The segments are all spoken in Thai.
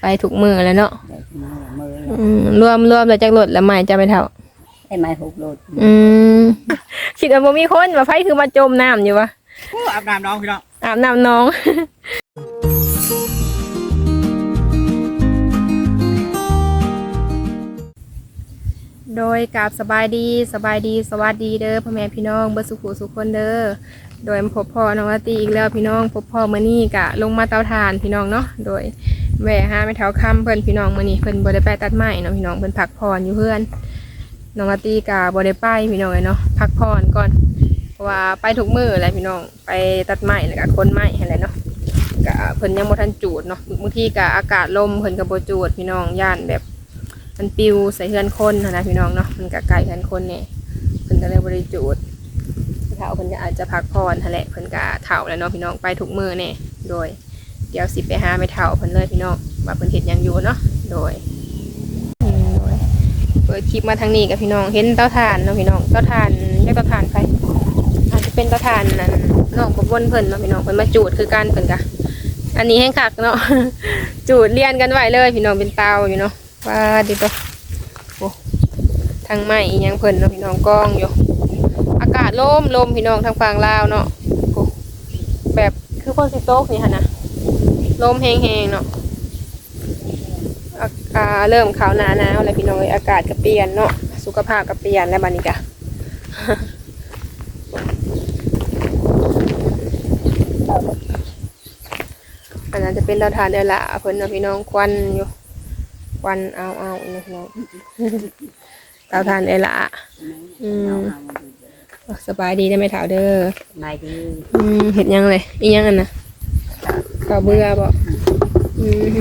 ไปถูกมือแล้วเนาะได้มือมืออืมรวมรวมแล้วจากรถแล้วใหม่จะไปเท่า ได้ไม้หกโลดอืมคิดว่าบ่มีคนว่าไผคือมาจมน้ำอยู่วะโอ้อาบน้ำน้องพี่น้องอาบน้ำน้อง โดยกราบสบายดีสบายดีสวัสดีเด้อพ่อแม่พี่น้องเบิดสุขุสุขคนเด้อ โดยพบพ่อน้องวาตีอีกแล้วพี่น้องพบพ่อมื้อนี้กะลงมาเตาถ่านพี่น้องเนาะโดยแหวะหาไม่เท้าค่ำเพิ่อนพี่น้องมื้อนี้เพิ่อนบ่ได้ไปตัดไม้เนาะพี่น้องเพิ่อนพักผ่อนอยู่เพื่อนน้องวาตีกะบ่ได้ไปพี่น้องเนาะพักผ่อนก่อนเพราะว่าไปทุกมือแหละพี่น้องไปตัดไม้แล้วก็คนไม้ให้แหละเนาะก็เพิ่นยังบ่ทันจูดเนาะบางทีก็อากาศลมเพิ่นก็บ่จูดพี่น้องย่านแบบมันปิวใส่เฮือนคนนะพี่น้องเนาะมันก็ไกลเฮือนคนเนี่ยเพิ่นก็เลยบ่ได้จูด เฒ่าเพิ่นก็อาจจะพักผ่อนหั่นแหละเพิ่นก็เฒ่าแล้วเนาะพี่น้องไปทุกมื้อแน่โดย เดี๋ยวสิไปหาไม่เฒ่าเพิ่นเลยพี่น้องว่าเพิ่นเฮ็ดหยังอยู่เนาะโดยเปิดคลิปมาทางนี้กับพี่น้องเห็นเตาถ่านเนาะพี่น้องเตาถ่านเรียกเตาถ่านไปอาจจะเป็นประธานนั้นน้องกบวนเพิ่นเนาะพี่น้องเพิ่นมาจูดคือกันเพิ่นกะอันนี้แห้งคักเนาะจูดเรียนกันไว้เลย พี่น้องเป็นเตาอยู่เนาะว่าดิตัวโอ้ทางไม้ยังเพิ่นเนาะพี่น้องกล้องอยู่ ลมลมพี่น้องทางฝั่งลาวเนาะแบบคือคนสิโตกนี่หั่นนะลมแห้งๆเนาะอากาเริ่มขาวหนาหนาวแล้วพี่น้องเอ้ยอากาศก็เปลี่ยนเนาะสุขภาพก็เปลี่ยนแล้วบัดนี้กะอันนั้นจะเป็นเราทานเดอละเพิ่นเนาะพี่น้องควันอยู่ควันเอาเอาเนาะพี่น้องเราทานเดอละอืม สบายดีได้ไหมถาวเด้อไม้ดีอืมเห็ดหยังเลยอีหยังอันนะข้าวเบื่อบ่อืม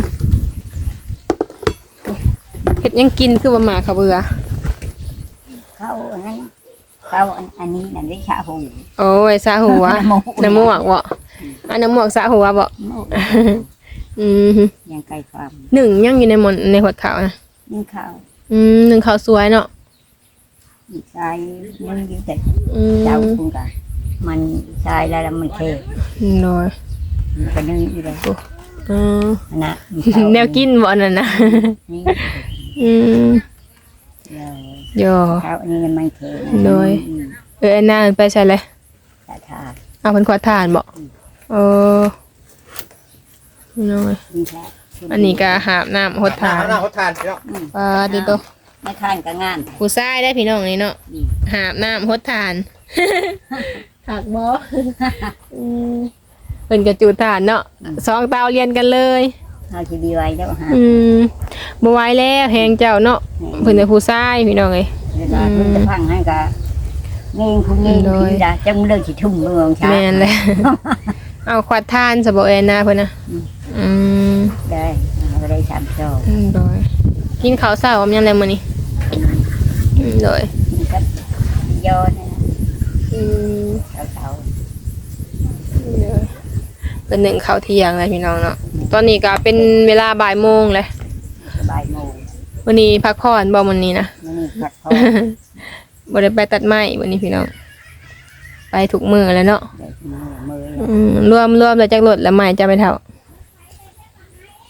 เห็ดหยังกินคือว่าหมาข้าวเบื่อเข้าอันนั้นเข้าอันอันนี้นั่นได้ชาหูโอ้ยสาหัวน้ำมวกบ่อันน้ำมวกสาหัวบ่โม่อืมยังไกลความหนึ่งยังอยู่ในหมอนในหัวขาวนะนึ่งข้าวอืมหนึ่งข้าวสวยเนาะ อีกชายนึ่งอยู่แต่อืมเจ้าคุณกันมันชายแล้วแล้วมันเทน้อยมันก็นึ่งอยู่เลยอืมอันนะมีข้าแนวกินบ่อันนั่นนะนี่อืมเออโยข้าวอันนี้มันเทโดย อืมเอออันนั้นไปใช่เลยสาธาเอาเป็นขวดทานบ่เออน้อยนี่แท้อันนี้ก็หาบน้ำหดทานหน้าหดทานพี่น้องอืมปลาดิโต ไม่ทานก็งาน ผู้ชายได้พี่น้องนี่เนาะอืมหาบน้ำหดทานหักบ่อืมเป็นกระจูดทานเนาะสองเตาเรียนกันเลย เอาทีดีไว้แล้วฮะอืมบ่ไหวแล้วแหงเจ้าเนาะเพิ่นเป็นผู้ชายพี่น้องเอ้ย เวลาคุณจะพังให้ก็เงินคุณเงินโดย พี่ดาจังเลิกสิทุ่มเมืองช้าแม่นเลย เอาขวดทานสะบ่เอ็นนะเพิ่นนะอืมอืมได้เอาไปได้สามโซ่อืมโดยกินข้าวเช้าอมยังไงมื้อนี้อืม โดยนี่ก็โยนนะอืมเสาเสาโดยเป็นหนึ่งข้าวเที่ยงเลยพี่น้องเนาะตอนนี้ก็เป็นเวลาบ่ายโมงเลยสบายโมงวันนี้พักผ่อนบ่วันนี้นะนี่นี่ผัดพอ บ่ได้ไปตัดไม้วันนี้พี่น้อง ไปทุกมือแล้วเนาะได้มือมืออืมรวมรวมแล้วจากรถแล้วไม้จะไปเท่า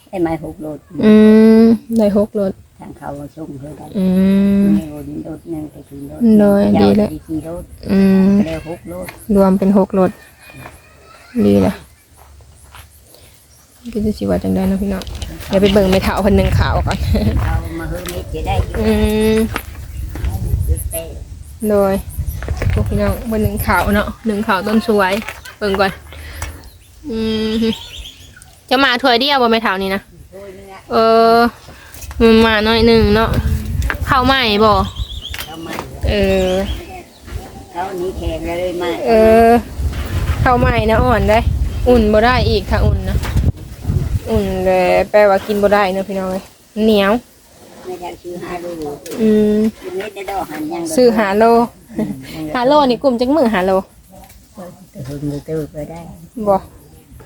ได้ไม้หกโลดอืมได้หกรถทางเขาส่งเพื่อได้อืมมีโลดโลดหนึ่งไปถึงโลดโดยดีแล้วยาวสี่โลดอืมก็ได้หกโลดรวมเป็นหกรถดีละก็จะสิว่าจังได้เนาะพี่น้องเดี๋ยวไปเบิ่งไม่เท่าเพิ่นหนึ่งข่าวก่อน เอามาเฮือเม็ดจะได้อยู่อืมเต้โดยพวกพี่น้องบนหนึ่งขาวเนาะหนึ่งขาวต้นสวย เบิ่งก่อน อืม จะมาถ้วยเดียวบ่ไม่เท่านี้นะโดยนี่นะเออมันมาหน่อยหนึ่งเนาะข้าวใหม่บ่เขามาเออเขาอันนี้แข็งเลยมาเออข้าวใหม่นะอ่อนได้อุ่นบ่ได้อีกถ้าอุ่นนะอุ่นเลยแปลว่ากินบ่ได้เนาะพี่น้องเอ้ยเหนียวไม่ได้ซื้อห้าโลอืมกินเม็ดได้ดอกหันยังซื้อหาโลหาโลนี่กลุ่มจักมือหาโลแต่ถึงมื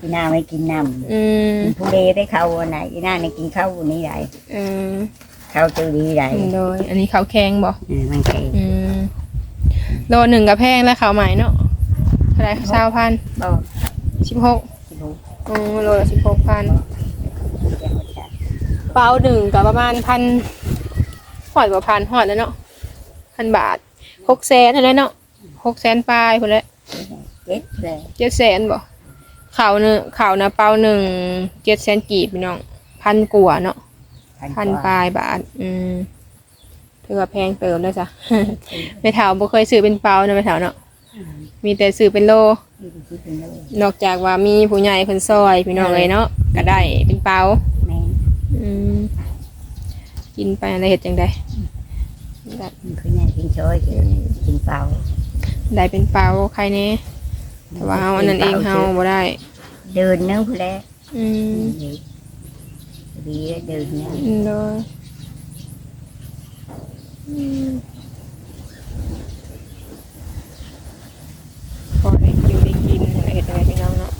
อตื้อก็ได้บ่พี่นาไม่กินน้ำอืมผู้เดได้เข้าวันไหนพี่นาไม่กินข้าววันนี้ได้อืมข้าวตื้อดีได้โดย อันนี้ข้าวแข็งบ่เออมันแข็งอืมโลหนึ่งกับแพงแล้วขาวใหม่เนาะเท่าไหรเช้าพันบ่สิบหกสิบหกอืมโลละสิบหกพันเจ็ดหกจ้ะเปาหนึ่งก็ประมาณพันหอดกว่าพันหอดแล้วเนาะพันบาทหกแสนอะไรเนาะหกแสนปลายคนละเจ็ดเลยเจ็ดแสนบ่ ข่าวหนึ่งข่าวนะเปาหนึ่งเจ็ดแสนกีบพี่น้องพันกว่าเนาะพันปลายบาท อืมถือว่าแพงเติมแล้วจ้ะไม่เถาบ่เคยซื้อเป็นเปานะไม่เถาเนาะมีแต่ซื้อเป็นโล นอกจากว่ามีผู้ใหญ่เพิ่นซอยพี่น้องเลยเนาะก็ได้เป็นเปาแม่อืมกินไปอะไรเห็ดจังไดได้คือเนี่ยกินช่วยกินเปล่าได้เป็นเปาใครเน่ แต่ว่าเฮาอันนั้นเองเฮาบ่ได้ เดินนึงพอแล้วอืมดีเดินนึงอืมโดยอืมพอได้กินได้กินอะไรเห็ดจังไดพี่น้องเนาะ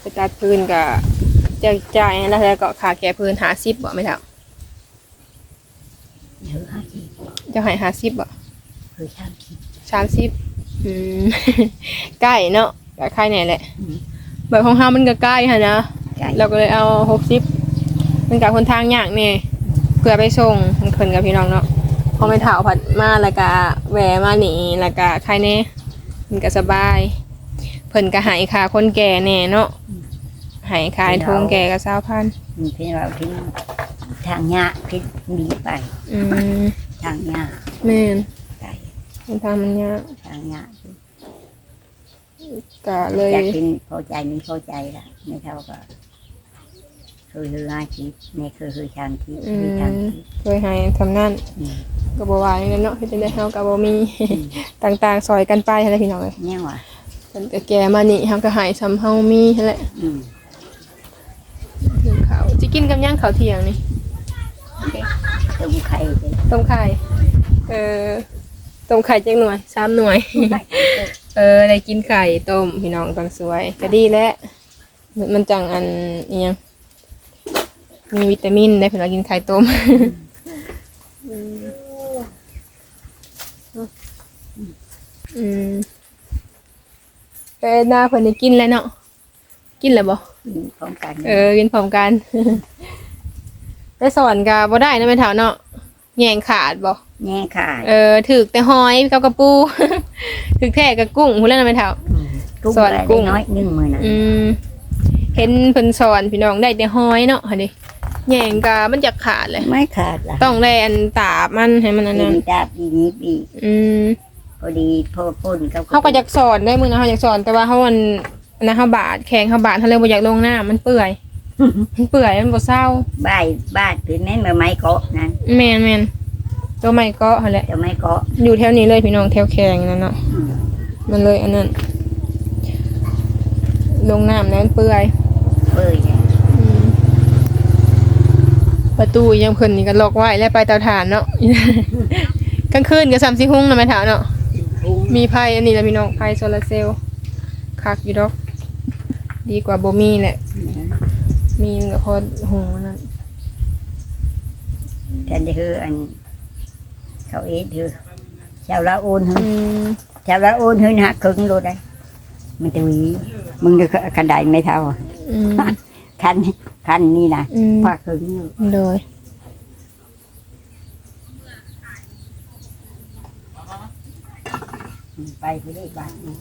ไปตัดพื้นก็จะจ่ายแล้วแล้วก็ค่าแก้พื้น50บ่ไม่เท่าเดือห้าสิบจะให้50บ่คือสามสิบสามสิบ อืม ใกล้เนาะก็ใกล้ไหนแหละอืม แบบของเฮามันก็ใกล้ค่ะนะ ไก่เราก็เลยเอาหกสิบมันกับคนทางยากเนี่ยเพื่อไปส่งมันคนกับพี่น้องเนาะพอไม่เถาผัดมาแล้วก็แหวมาหนีแล้วก็ใครเน่มันก็สบาย เพิ่นก็ใหายค่าคนแก่แน่เนาะใหายค่าทงแก่ก็เศร้าพันมีเพียงเราที่ทางยะพิษหนีไปอืมทางยะแม่นไก่ มันทางมันยากทางยะก็เลยอยากกินพอใจไม่พอใจละไม่เท่าก็คือคือห้าสิบนี่คือคือชามที่อืคือชามมที่เคยใหายทำนั่นอืมก็บ่ว่าอย่างนั้นเนาะเฮ็ดจังได๋เฮาก็บ่มี ต่างๆซอยกันไปหั่นแหละพี่น้องเอ้ยเนี่ยว่ะเพิ่นก็แก่มานี่เฮาก็ให้ซ้ำเฮามีหั่นแหละอืมกินข้าวสิกินกับหยังข้าวเที่ยงนี่ต้มไข่ไปต้มไข่ เออ ต้มไข่จักหน่วยสามหน่วย เออได้กินไข่ต้มพี่น้องตอนสวยก็ดีแล้วมันมันจังอันอีหยังมีวิตามินได้เพิ่นว่ากินไข่ต้มอืมเอ้ยหน้าเพิ่นได้กินแล้วเนาะกินแล้วบ่กินพร้อมกัน เออกินพร้อมกันได้สอนกาบ่ได้นะแม่เฒ่าเนาะ แยงขาดบ่แง่ขาดเออถึกแต่หอยกับกระปู ถึกแท้กับกุ้งพุ่นแล้วนะแม่เฒ่ากุ้งสอนอะไรกุ้งน้อยหนึ่งมือนะอืมเห็นเพิ่นสอนพี่น้องได้แต่หอยเนาะหั่นดิแยงกามันจะขาดเลย ไม่ขาดล่ะต้องได้อันตาบมันให้มันอันนั้นปีดาปีนี้ปีอืมพอดีพอพ่นกับเขาก็อยากสอนได้มื้อนะเขาอยากสอนแต่ว่าเขาอันอันนะเฮาบาดแข็งเฮาบาดเขาเลยบ่อยากลงน้ามันเปื่อย มันเปื่อยมันบ่เศร้าบ้ายบ้านเป็นแม่นมาไม้เกาะนั้นแม่นแม่นตัวใหม่ก็หั่นแหละ จะไม้เกาะอยู่แถวนี้เลยพี่น้องแถวแข็งนั่นเนาะอืมมันเลยอันนั้นลงน้ำแล้วมันเปื่อยเปื่อยเนี่ยประตูยังเพิ่นนี่ก็ล็อกไว้แล้วไปเตาถ่านเนาะ กลางคืนก็สามสิหุ้งนะแม่ถาวเนาะกุ้งมีไพ่อันนี้แหละพี่น้องไพ่โซลาร์เซลล์คักอยู่ดอก ดีกว่าบ่มีแหละมี มันก็พอหุงอันนั่นท่านจะคืออัน เขาเอ็ดคือชาวละโอนเฮอืมชาวละโอนเฮหักครึ่งโลได้ มันจะหวีมึงจะกันไดไม่เท่าอืมคันคันนี่นะอืมปากครึ่งอยู่โดยไปไปได้บ้านนี่ อืม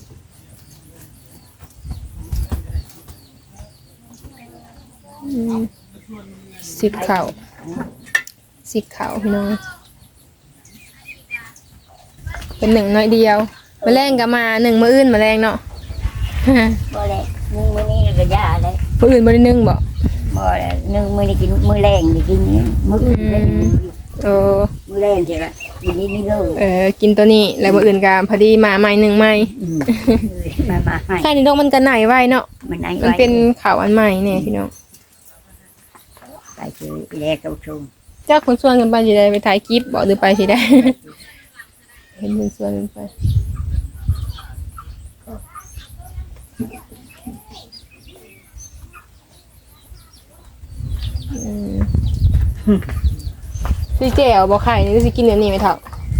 สิบเข่าสิบเข่าพี่น้อง เป็นหนึ่งน้อยเดียวมาแรงก็มาหนึ่งมืออื่นมาแรงเนาะบ่เลยนึ่งมื้อนี้ก็ยาเลยมืออื่นบ่ได้นึ่งบ่บ่เลยนึ่งมื้อนี้กินมื้อแรงนี่กินนี่มื้ออื่นเล่นโอ้มื้อแรงใช่ละกินนี่นี่เลยเออกินตัวนี้แล้วมืออื่นก็พอดีมาใหม่หนึ่งใหม่อืมมามาให้แค่นี้ดอกมันก็ไหนไว้เนาะมันไหนมันเป็นข่าวอันใหม่เนี่ยพี่น้อง ไปคือแลกกับชมเจ้าคนส่วนกันไปสิได้ไปถ่ายคลิปบอกหรือไปสิได้ เห็นเป็นส่วนกันไปอืมสิแจ่วบ่ไข่นี่ก็สิกินแบบนี้ไหมเถอะ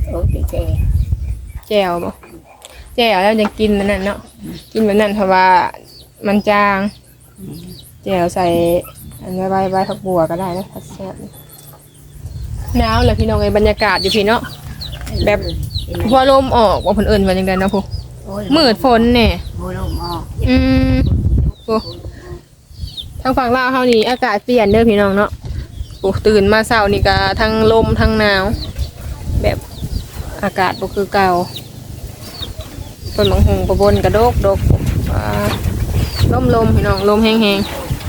โอ้ติเจแจ่วบ่แจ่วแล้วจะกินแบบนั้นเนาะกินแบบนั้นเพราะว่ามันจางแจ่วใส่ อันใบใบใบผักบัวก็ได้นะผัดแซ่บหนาวเลยพี่น้องไอ้บรรยากาศอยู่พี่เนาะแบบพอลมออกว่าเพิ่นเอิ้นว่าจังไดเนาะผู้มืดฝนแน่โอ้ยลมออกอืมโอ้ทางฝั่งลาวเฮานี่อากาศเปลี่ยนเด้อพี่น้องเนาะโอ้ตื่นมาเช้านี่ก็ทั้งลมทั้งหนาว แบบอากาศบ่คือเก่าต้นบางหงประบนกระโดกดกอ่าลมลมพี่น้องลมแห้ง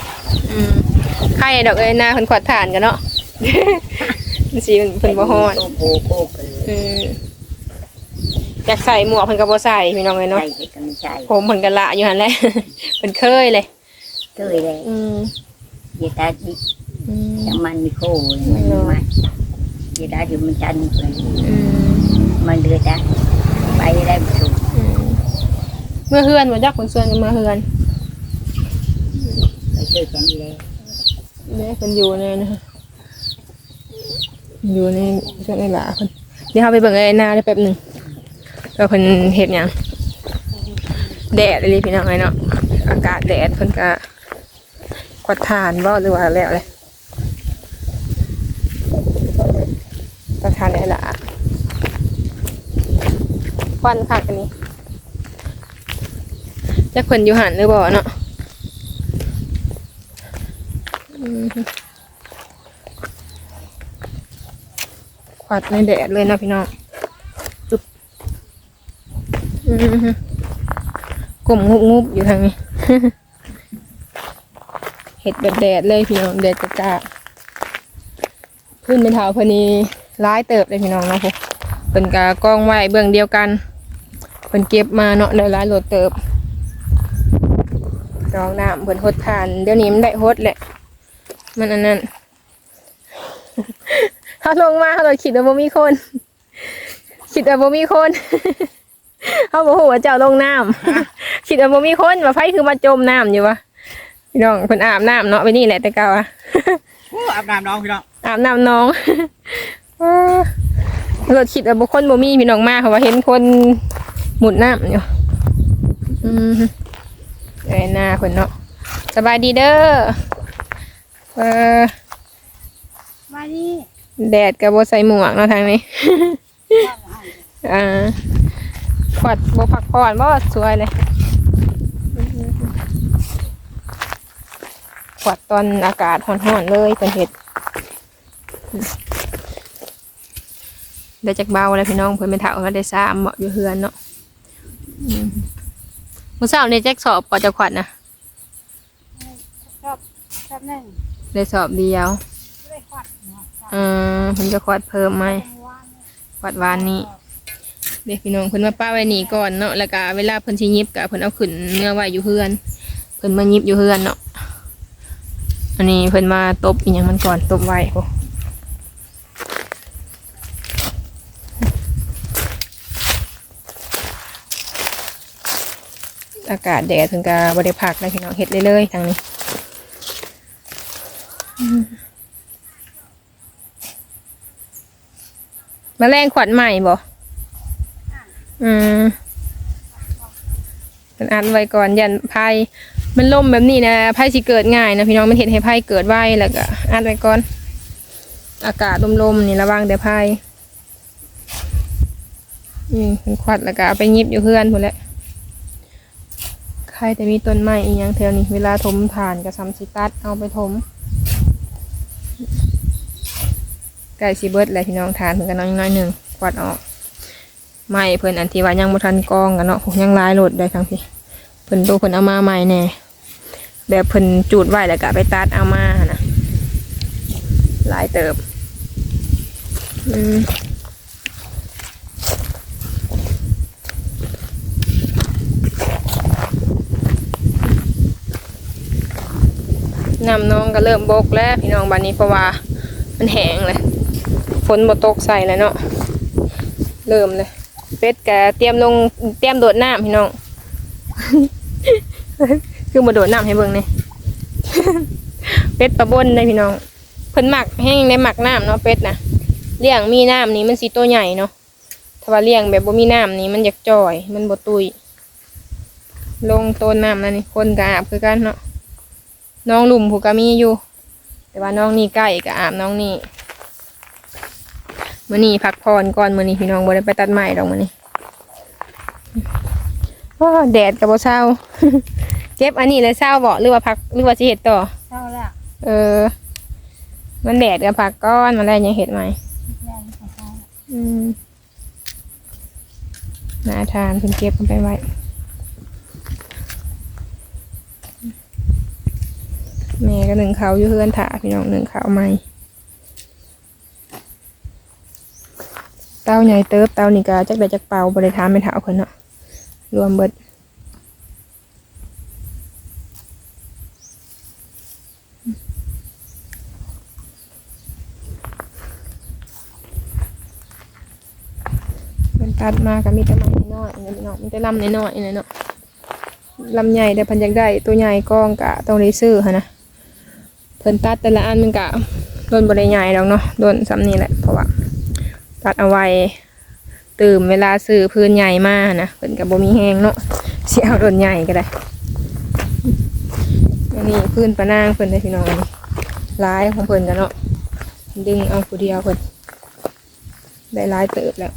ๆอืม ไข่ดอกเอ้ยหน้าเพิ่นขวดทานกันเนาะ มันสิเพิ่นบ่ฮอดโอ้โหโอ้โหเลยอืมอยากใส่หมวกเพิ่นก็บ่ใส่พี่น้องเอ้ยเนาะใจเด็กก็ไม่ใจผมเพิ่นก็ละอยู่หั่นแหละ เพิ่นเคยเลย เคยเลยอืมเยตาดิอืมยังมันมีโค้เลยมันมีมันเยตาอยู่มันจันทร์เลยอืมมันเดือดจ้ะไปได้บุตรอืมเมื่อเฮือนบ่จักเพิ่นส่วนกันเมื่อเฮือนไปเจอกันเลย เด้เพิ่นอยู่ในนะอยู่ในช่วงนี้ล่ะเพิ่นเดี๋ยวเฮาไปเบิ่งไอ้นาได้แป๊บหนึงว่าเพิ่นเฮ็ดหยังแดดเลยพี่น้องไอ้เนาะอากาศแดดเพิ่นก็กวาดทานบ่หรือว่าแล้วเลยกวาดทานได้ละควันคักอันนี้จักเพิ่นอยู่หันหรือบ่เนาะ ควัดในแดดเลยนะพี่น้องจุ๊บกลมงุบงุบอยู่ทางนี้ เห็ดแบบแดดเลยพี่น้องแดดจะจ้าขึ้นเป็นเท้าพนีร้ายเติบเลยพี่น้องเนาะพวกเป็นกากองไว้เบื้องเดียวกันเป็นเก็บมาเนาะได้ร้ายโหลดเติบกองน้ำเพิ่นหดทานเดี๋ยวนี้มันได้หดแหละ มันอันนั้นเขาลงมาเขาเราคิดว่าบ่มีคน คิดว่าบ่มีคนเขาบอกว่าเจ้าลงน้ำคิดว่าบ่มีคนว่าไฟคือมาจมน้ำอยู่วะพี่น้องเพิ่นอาบน้ำเนาะไปนี่แหละแต่เก่าอะโอ้อาบน้ำน้องพี่น้องอาบน้ำน้องเออเราคิดว่าบุคคลบ่มีพี่น้องมาเขาว่าเห็นคนหมุดน้ำอยู่อืมเอ้ยหน้าคนเนาะสบายดีเด้อ เออมาดิแดดกับบ่ใส่หมวกเนาะทางนี้ อ่าขวัดบ่พักผ่อนบ่สวยเลยขวัดตอนอากาศร้อนๆเลยเป็นเห็ดได้จากเบาแล้วพี่น้องเพิ่นเป็นเถาก็ได้สามเหมาะอยู่เฮือนเนาะอืมมื้อเช้าในแจ็คสอบปอจะขวัดนะชอบชอบนั่ง ได้สอบเดียวไม่ขวัดเนาะอืมเพิ่นจะขวัดเพิ่มไหมขวัดวานนี้เด็กพี่น้องเพิ่นมาป้าไว้นี่ก่อนเนาะแล้วก็เวลาเพิ่นสิยิบก็เพิ่นเอาขึ้นเมื่อไว้อยู่เฮือนเพิ่นมายิบอยู่เฮือนเนาะอันนี้เพิ่นมาตบอีหยังมันก่อนตบไว้โอ้อากาศแดดถึงกับบริพักเลยพี่น้องเฮ็ดเลยๆทางนี้ อืมแมลงขวัญใหม่บ่อืมเป็นอันไว้ก่อนยันไพ่มันล่มแบบนี้นะไพ่สิเกิดง่ายนะพี่น้องมันเห็นให้ไพ่เกิดไวแล้วก็อัดไว้ก่อน อากาศลมๆนี่ระวังแต่ไพ่อืมเป็นขวัดแล้วก็เอาไปยิบอยู่เพื่อนหมดแล้วใครแต่มีต้นไม้อีหยังแถวนี้เวลาถมผ่านกับซัมซิตัดเอาไปถม ไก่ซีเบิร์ดอะไรพี่น้องทานเพิ่นกันน้อยน้อยหนึ่งขวัดออกไม้เพิ่นอันที่ว่ายังบ่ทันกองกันเนาะยังลายโหลดได้ทั้งพี่เพิ่นดูเพิ่นเอามาใหม่แน่แบบเพิ่นจูดไว้แล้วก็ไปตัดเอามานะหลายเติบอืมน้ำน้องก็เริ่มบกแล้วพี่น้องบ้านนี้เพราะว่ามันแห้งเลย ฝนบ่ตกใส่แล้วเนาะเริ่มเลยเป็ดกะเตรียมลงเตรียมโดดน้ำพี่น้องคือมาโดดน้ำให้เบิ่งเนี่ยเป็ดประบนเลยพี่น้องเพิ่นหมักแห้งในหมักน้ำเนาะเป็ดนะเลี้ยงมีน้ำนี้มันสีตัวใหญ่เนาะถ้าว่าเลี้ยงแบบบ่มีน้ำนี้มันอยากจ่อย มันบ่ตุยลงต้นน้ำนั่นนี่คนกอาบคือกันเนาะน้องหลุมผูกก็มีอยู่ แต่ว่าน้องนี่ใกล้กับอาบน้องนี่ มื้อนี้พักผ่อนก่อนมื้อนี้พี่น้องบ่ได้ไปตัดไม้ดอกมื้อนี้โอ้แดดก็บ่เช้าเก็บอันนี้เลยเช้าบ่หรือว่าพักหรือว่าสิเฮ็ดต่อเท่าแล้วเออ มันแดดกับผักก้อนมันได้ยังเห็ดไหมแรงขอเท่าอืมน่าทานเพิ่นเก็บมันไปไว้แม่ก็หนึ่งเขาวอยู่เพื่อนถาพี่น้องหนึ่งเขาวใหม่ เต้าใหญ่เติบเต้านี่ก็จักได้จักเป่าบริทามไม่ถาเพิ่นเนาะรวมเบิดมันตัดมาก็มีแต่ไม้น้อยๆนี่เนาะมีแต่ลำน้อยๆนี่เนาะลำใหญ่แต่เพันยังได้ตัวใหญ่กองกะต้องได้ซื้อหั่นนะเพิ่นตัดแต่ละอันมันกะโดนบริใหญ่ดอกเนาะโดนซ้ำนี่แหละเพราะว่า ตัดเอาไว้ตื่มเวลาซื้อพื้นใหญ่มากนะเพิ่นกับบ่มีแห้งเนาะเสียเอาโดนใหญ่ก็ได้อันนี้พื้นปะนางเพิ่นได้พี่น้องอันร้ายของเพิ่นกันเนาะดึงเอาผู้เดียวเพิ่นได้ร้ายเติบแล้ว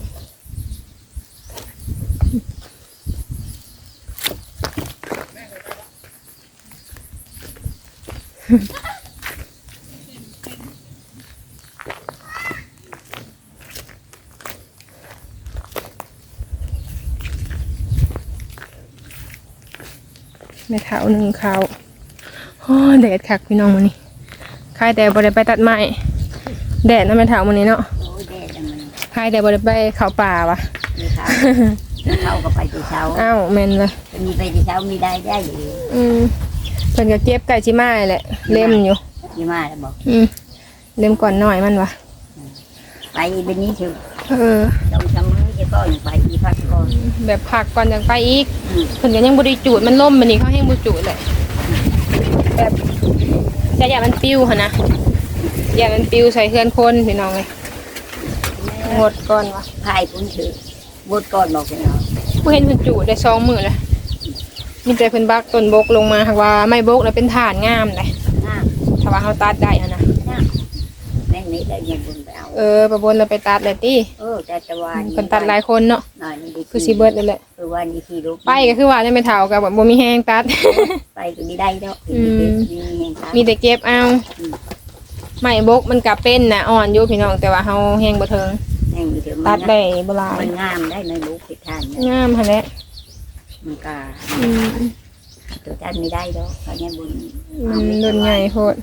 แม่เท้าหนึ่งเขาโอ้แดดคักพี่น้องมันนี่ใครแต่บ่ได้ไปตัดไม้แดดนะแม่เท้ามันนี้เนาะโอ้ยแดดอะมันใครแต่บ่ได้ไปเขาป่าวะมีเช้าเช้าก็ไปที่เช้าอ้าวแม่นเลยมีไปที่เช้ามีได้ได้อยู่อืมเพิ่นก็เก็บไก่ชิมาแหละเล่มอยู่ที่มาแล้วบอกอืมเล่มก่อนหน่อยมันวะไปเป็นนี้ถึงเออต้องทำมือจะ ก็อยู่ไปอีพักก่อนแบบผักก่อนจังไปอีกอืมเพิ่นก็ยังบ่ได้จูดมันล่มมันนี่เขาแห้งบ่จูดเลยแบบจะอย่ามันปิ้วหั่นนะอย่ามันปิ้วใส่เฮือนคนพี่น้องเลยงดก่อนวะพายพุ่นถือบุดก่อนบอกเลยเนาะผู้เห็นเพิ่นจูดได้สองมือเลยมีแต่เพิ่นบักต้นบกลงมาหากว่าไม่บกแล้วเป็นฐานงามเลยน้าถ้าว่าเฮาตัดได้หั่นนะ น้าแม่นี้ได้ยังบุญไปเอาเออประบนเราไปตัดเลยติเออแต่ตะวันเพิ่นตัดหลายคนเนาะหน่อยนี่ดีคือสิเบิดเลยแหละคือวันนี้ที่ลูกไปก็คือว่าได้ไม่เท่ากับแบบบ่มีแฮงตัด ไปก็ไม่ได้ดอกอืมมีแห่งทางมีแต่เก็บเอาอืมไม่บกมันก็เป็นน่ะอ่อนอยู่พี่น้องแต่ว่าเฮาแฮงบ่ถึงแห่งอยู่เดี๋ยวมัตันดได้บ่หลายมันงามได้ในลูกผิดทานนะงามหั่นแหละมันก็อืมตัวท่านไม่ได้ดอกเขาเนี่ยบุญมันโดนใหญ่โพด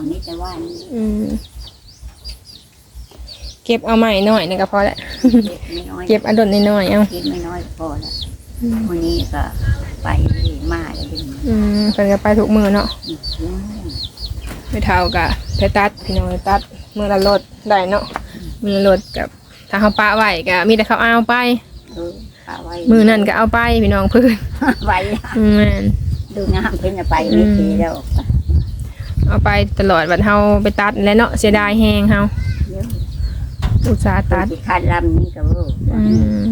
เอานี้แต่ว่านี่อืมเก็บเอาใหม่หน่อยนี่ก็พอแล้วไม่น้อยเก็บเอาดนน้อยๆเอากินไม่น้อยพอแล้ววันนี้ก็ไปมาแล้วดึงอืมเพิ่นก็ไปทุกมื้อเนาะอืมไม่เท่ากับไปตัดพี่น้องไปตัดมื้อละรถได้เนาะมื้อละรถกับถ้าเฮาปะไว้ก็มีแต่เขาเอาไป เออเอาไว้มือนั่นก็เอาไปพี่น้องเพื่อนไว้อืมแม่น ดูงามเพิ่นจะไปไม่ทีแล้ว เอาไปตลอดวันเฮาไปตัดแล้วเนาะเสียดายแฮงเฮาเดี๋ยวอุตส่าห์ตัตัดดที่คันลำนี้ก็เว่าอืม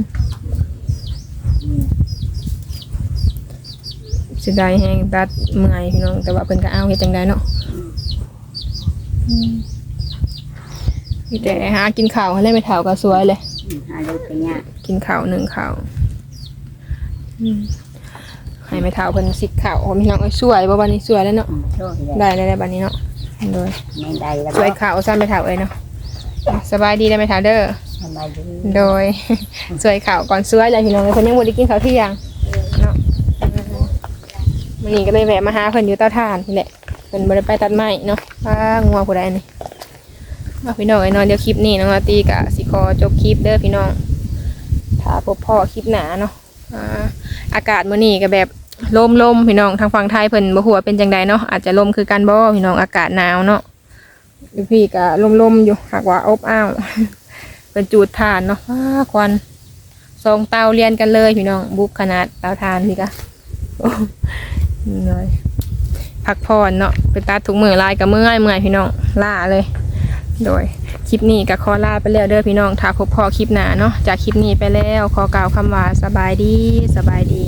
เสียดายแฮงตัดเมื่อยพี่น้องแต่ว่าเพิ่นก็เอาเฮ็ดจังไดเนาะอืมมีแต่หากินข้าวให้ได้ไม่เท่าก็สวยเลยอืมหาลูกไปเนี่ยากกินข้าวหนึ่งข้าวอืม ให้ไม่เท่าเพิ่นสิข้าวโอ้พี่น้องเอ้ยสวยบ่บัดนี้สวยแล้วเนาะอืมโชคดีได้ได้ได้บัดนี้เนาะโดยแม่นได้แล้วสวยขาวซ้ำไปถาวเอ้ยเนาะสบายดีได้ไหมถาวเด้อสบายดีโดยสวยขาวก่อนสวยเลยพี่น้องเลยเพิ่นยังบ่ได้กินข้าวเที่ยงเนาะวันนี้ก็เลยแวะมาหาเพิ่นอยู่เตาถ่านนี่แหละเพิ่นบ่ได้ไปตัดไม้เนาะว่างัวผู้ใดนี่เอาพี่น้องไอ้นอนเดี๋ยวคลิปนี้น้องอาตีกะสิขอจบคลิปเด้อพี่น้องถ้าพบพ่อคลิปหนาเนาะอ่า อากาศมื้อนี้ก็แบบลมลมพี่น้องทางฝั่งไทยเพิ่นบ่ฮู้ว่าเป็นจังใดเนาะอาจจะลมคือกันบ่พี่น้องอากาศหนาวเนาะดูพี่ก็ลมๆอยู่หากว่าอบอ้าวเป็นจูดทานเนาะควันสองเตาเรียนกันเลยพี่น้องบุกขนาดเตาทานพี่กะโอ้เหน่อยพักผ่อนเนาะไปตัดถุงมือลายกับเมื่อยเมื่อยพี่น้องล่าเลย โดยคลิปนี้ก็ขอลาไปแล้วเด้อพี่น้องถ้าพบพอคลิปหน้าเนาะจากคลิปนี้ไปแล้วขอกล่าวคำว่าสบายดีสบายดี